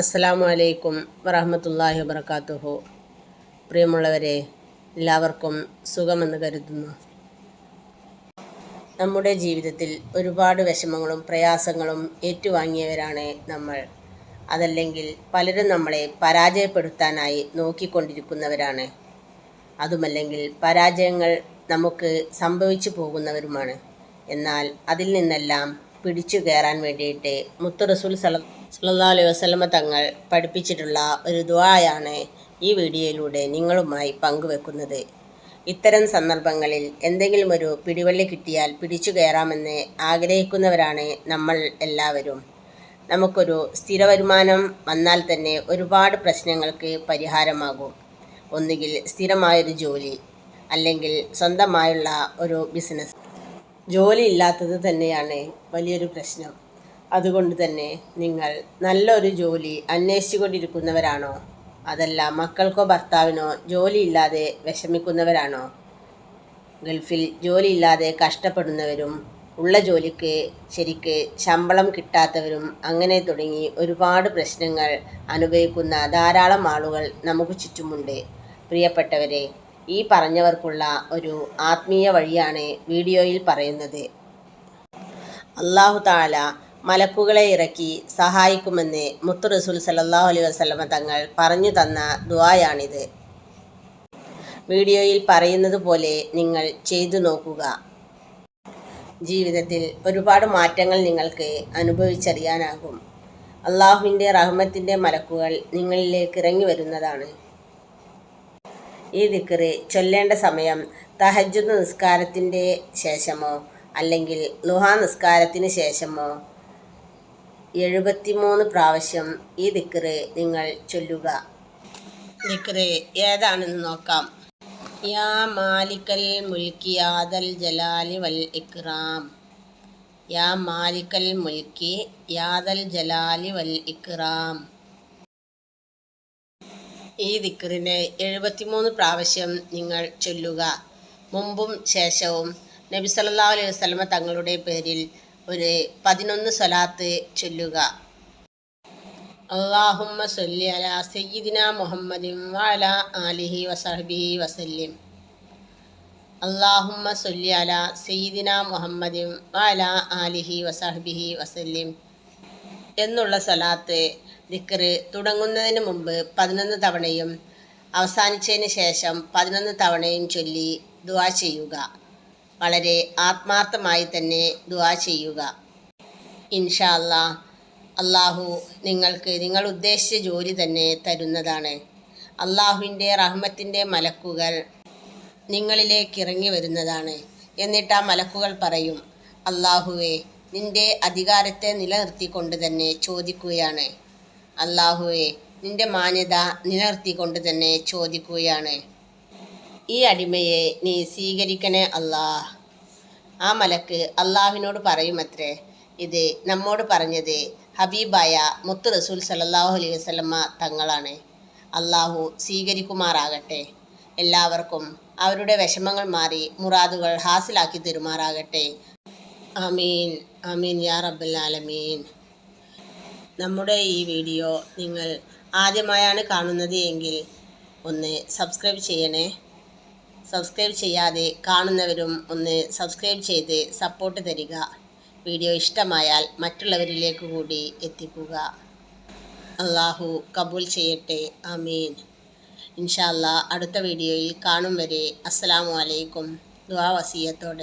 അസ്സലാമു അലൈക്കും വറഹമത്തല്ലാഹി വബർക്കാത്തുഹു പ്രിയമുള്ളവരെ എല്ലാവർക്കും സുഖമെന്ന് കരുതുന്നു. നമ്മുടെ ജീവിതത്തിൽ ഒരുപാട് വിഷമങ്ങളും പ്രയാസങ്ങളും ഏറ്റുവാങ്ങിയവരാണ് നമ്മൾ. അതല്ലെങ്കിൽ പലരും നമ്മളെ പരാജയപ്പെടുത്താനായി നോക്കിക്കൊണ്ടിരിക്കുന്നവരാണ്. അതുമല്ലെങ്കിൽ പരാജയങ്ങൾ നമുക്ക് സംഭവിച്ചു പോകുന്നവരുമാണ്. എന്നാൽ അതിൽ നിന്നെല്ലാം പിടിച്ചു കയറാൻ വേണ്ടിയിട്ട് മുത്തു റസൂൽ സല സല്ലാ അലൈഹി വസ്ലമ തങ്ങൾ പഠിപ്പിച്ചിട്ടുള്ള ഒരു ദ്വായാണ് ഈ വീഡിയോയിലൂടെ നിങ്ങളുമായി പങ്കുവെക്കുന്നത്. ഇത്തരം സന്ദർഭങ്ങളിൽ എന്തെങ്കിലും ഒരു പിടിവള്ളി കിട്ടിയാൽ പിടിച്ചു കയറാമെന്ന് ആഗ്രഹിക്കുന്നവരാണ് നമ്മൾ എല്ലാവരും. നമുക്കൊരു സ്ഥിര വരുമാനം വന്നാൽ തന്നെ ഒരുപാട് പ്രശ്നങ്ങൾക്ക് പരിഹാരമാകും. ഒന്നുകിൽ സ്ഥിരമായൊരു ജോലി അല്ലെങ്കിൽ സ്വന്തമായുള്ള ഒരു ബിസിനസ്. ജോലി ഇല്ലാത്തത് തന്നെയാണ് വലിയൊരു പ്രശ്നം. അതുകൊണ്ട് തന്നെ നിങ്ങൾ നല്ലൊരു ജോലി അന്വേഷിച്ചുകൊണ്ടിരിക്കുന്നവരാണോ? അതല്ല മക്കൾക്കോ ഭർത്താവിനോ ജോലിയില്ലാതെ വിഷമിക്കുന്നവരാണോ? ഗൾഫിൽ ജോലിയില്ലാതെ കഷ്ടപ്പെടുന്നവരും ഉള്ള ജോലിക്ക് ശരിക്ക് ശമ്പളം കിട്ടാത്തവരും അങ്ങനെ തുടങ്ങി ഒരുപാട് പ്രശ്നങ്ങൾ അനുഭവിക്കുന്ന ധാരാളം ആളുകൾ നമുക്ക് ചുറ്റുമുണ്ട്. പ്രിയപ്പെട്ടവരെ ഈ പറഞ്ഞവർക്കുള്ള ഒരു ആത്മീയ വഴിയാണ് വീഡിയോയിൽ പറയുന്നത്. അള്ളാഹു താല മലക്കുകളെ ഇറക്കി സഹായിക്കുമെന്ന് മുത്തു റസൂൽ സല്ലാഹു അലൈഹി വസ്ലമ തങ്ങൾ പറഞ്ഞു തന്ന ദുവായാണിത് വീഡിയോയിൽ പറയുന്നത് പോലെ നിങ്ങൾ ചെയ്തു നോക്കുക. ജീവിതത്തിൽ ഒരുപാട് മാറ്റങ്ങൾ നിങ്ങൾക്ക് അനുഭവിച്ചറിയാനാകും. അള്ളാഹുവിന്റെ റഹ്മത്തിന്റെ മലക്കുകൾ നിങ്ങളിലേക്ക് ഇറങ്ങി വരുന്നതാണ്. ഈ ദിക്കറ് ചൊല്ലേണ്ട സമയം തഹജുദ് നിസ്കാരത്തിന്റെ ശേഷമോ അല്ലെങ്കിൽ ലുഹാ നിസ്കാരത്തിന് ശേഷമോ? എഴുപത്തിമൂന്ന് പ്രാവശ്യം ഈ ദിക്കറ് നിങ്ങൾ ചൊല്ലുക. ദിക്കറ് ഏതാണെന്ന് നോക്കാം. യാ മാലിക്കൽ മുൽക്കിയാദൽ ജലാലി വൽ ഇക്റാം. യാ മാലിക്കൽ മുൽക്കി യാദൽ ജലാലി വൽ ഇക്റാം. ഈ ദിക്കറിനെ എഴുപത്തിമൂന്ന് പ്രാവശ്യം നിങ്ങൾ ചൊല്ലുക. മുമ്പും ശേഷവും നബി സല്ലാ അലൈഹി വസ്ലമ തങ്ങളുടെ പേരിൽ ഒരു പതിനൊന്ന് സ്വലാത്ത് ചൊല്ലുക. അള്ളാഹുമ്മ സൊല്ലി അല സയ്യിദിന മുഹമ്മദിൻ വഅല ആലിഹി വസഹബിഹി വസല്ലിം. അള്ളാഹുമ്മ സൊല്ലി അല സയ്യിദിന മുഹമ്മദിൻ വഅല ആലിഹി വസഹബിഹി വസല്ലിം. എന്നുള്ള സ്വലാത്ത് ദിക്കറ് തുടങ്ങുന്നതിന് മുമ്പ് പതിനൊന്ന് തവണയും അവസാനിച്ചതിന് ശേഷം പതിനൊന്ന് തവണയും ചൊല്ലി ദുവാ ചെയ്യുക. വളരെ ആത്മാർത്ഥമായി തന്നെ ദുവാ ചെയ്യുക. ഇൻഷാ അല്ലാ അള്ളാഹു നിങ്ങൾക്ക് നിങ്ങൾ ഉദ്ദേശിച്ച ജോലി തന്നെ തരുന്നതാണ്. അള്ളാഹുവിന്റെ റഹ്മത്തിന്റെ മലക്കുകൾ നിങ്ങളിലേക്ക് ഇറങ്ങി വരുന്നതാണ്. എന്നിട്ട് ആ മലക്കുകൾ പറയും അള്ളാഹുവെ നിന്റെ അധികാരത്തെ നിലനിർത്തിക്കൊണ്ട് തന്നെ ചോദിക്കുകയാണ്. അള്ളാഹുവെ നിന്റെ മാന്യത നിലനിർത്തിക്കൊണ്ട് തന്നെ ചോദിക്കുകയാണ്. ഈ അടിമയെ നീ സ്വീകരിക്കണേ അല്ലാ ആ മലക്ക് അള്ളാഹുവിനോട് പറയുമത്രേ ഇത് നമ്മോട് പറഞ്ഞത് ഹബീബായ മുത്തു റസൂൽ സല്ലാഹു അലൈഹി വസ്ലമ്മ തങ്ങളാണ്. അള്ളാഹു സ്വീകരിക്കുമാറാകട്ടെ. എല്ലാവർക്കും അവരുടെ വിഷമങ്ങൾ മാറി മുറാദുകൾ ഹാസിലാക്കി തരുമാറാകട്ടെ. അമീൻ അമീൻ യാ റബ്ബൽ ആലമീൻ. നമ്മുടെ ഈ വീഡിയോ നിങ്ങൾ ആദ്യമായാണ് കാണുന്നത് എങ്കിൽ ഒന്ന് സബ്സ്ക്രൈബ് ചെയ്യണേ. സബ്സ്ക്രൈബ് ചെയ്യാതെ കാണുന്നവരും ഒന്ന് സബ്സ്ക്രൈബ് ചെയ്ത് സപ്പോർട്ട് തരിക. വീഡിയോ ഇഷ്ടമായാൽ മറ്റുള്ളവരിലേക്ക് കൂടി എത്തിക്കുക. അള്ളാഹു കബൂൽ ചെയ്യട്ടെ. അമീൻ ഇൻഷാല്ല അടുത്ത വീഡിയോയിൽ കാണും വരെ. അസ്സാം വലൈക്കും ദുആ വസീയത്തോടെ.